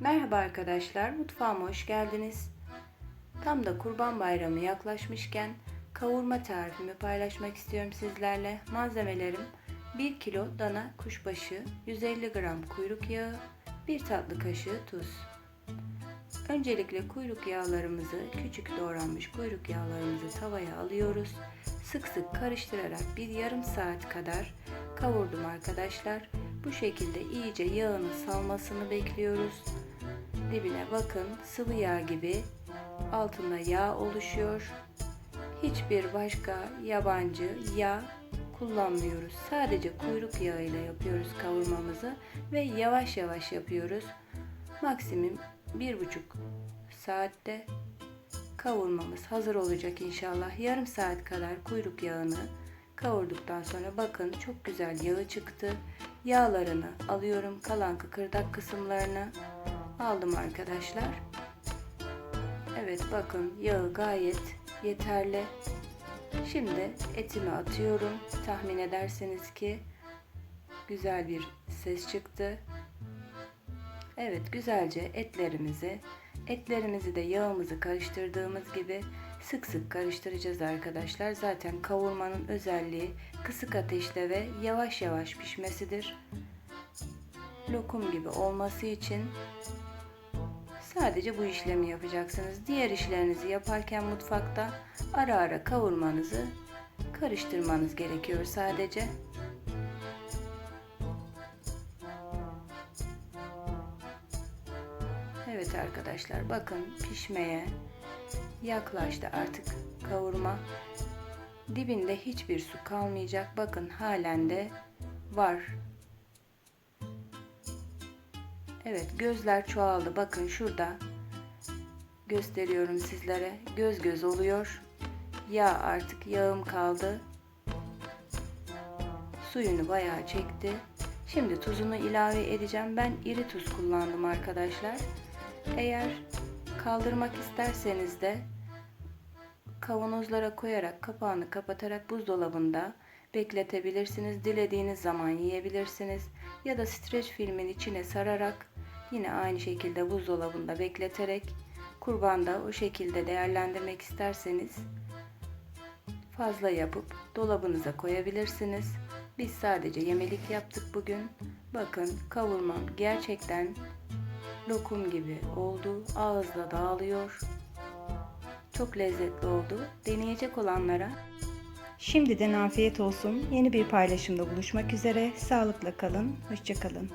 Merhaba arkadaşlar, mutfağıma hoş geldiniz. Tam da Kurban Bayramı yaklaşmışken kavurma tarifimi paylaşmak istiyorum sizlerle. Malzemelerim 1 kilo dana kuşbaşı, 150 gram kuyruk yağı, 1 tatlı kaşığı tuz. Öncelikle kuyruk yağlarımızı, küçük doğranmış kuyruk yağlarımızı tavaya alıyoruz. Sık sık karıştırarak bir yarım saat kadar kavurdum arkadaşlar. Bu şekilde iyice yağını salmasını bekliyoruz. Dibine bakın sıvı yağ gibi altında yağ oluşuyor. Hiçbir başka yabancı yağ kullanmıyoruz. Sadece kuyruk yağı ile yapıyoruz kavurmamızı ve yavaş yavaş yapıyoruz. Maksimum bir buçuk saatte kavurmamız hazır olacak inşallah. Yarım saat kadar kuyruk yağını kavurduktan sonra bakın çok güzel yağı çıktı. Yağlarını alıyorum. Kalan kıkırdak kısımlarını aldım arkadaşlar. Evet bakın yağı gayet yeterli. Şimdi etimi atıyorum. Tahmin edersiniz ki güzel bir ses çıktı. Evet güzelce etlerimizi etlerimizi de yağımızı karıştırdığımız gibi sık sık karıştıracağız arkadaşlar. Zaten kavurmanın özelliği kısık ateşte ve yavaş yavaş pişmesidir. Lokum gibi olması için sadece bu işlemi yapacaksınız. Diğer işlerinizi yaparken mutfakta ara ara kavurmanızı karıştırmanız gerekiyor sadece. Evet arkadaşlar bakın pişmeye yaklaştı artık kavurma. Dibinde hiçbir su kalmayacak. Bakın halen de var. Evet gözler çoğaldı. Bakın şurada gösteriyorum sizlere. Göz göz oluyor. Yağ artık yağım kaldı. Suyunu bayağı çekti. Şimdi tuzunu ilave edeceğim. Ben iri tuz kullandım arkadaşlar. Eğer kaldırmak isterseniz de kavanozlara koyarak kapağını kapatarak buzdolabında bekletebilirsiniz. Dilediğiniz zaman yiyebilirsiniz. Ya da streç filmin içine sararak yine aynı şekilde buzdolabında bekleterek kurbanda o şekilde değerlendirmek isterseniz fazla yapıp dolabınıza koyabilirsiniz. Biz sadece yemelik yaptık bugün. Bakın kavurmam gerçekten lokum gibi oldu. Ağızda dağılıyor. Çok lezzetli oldu. Deneyecek olanlara Şimdiden afiyet olsun. Yeni bir paylaşımda buluşmak üzere. Sağlıkla kalın. Hoşçakalın.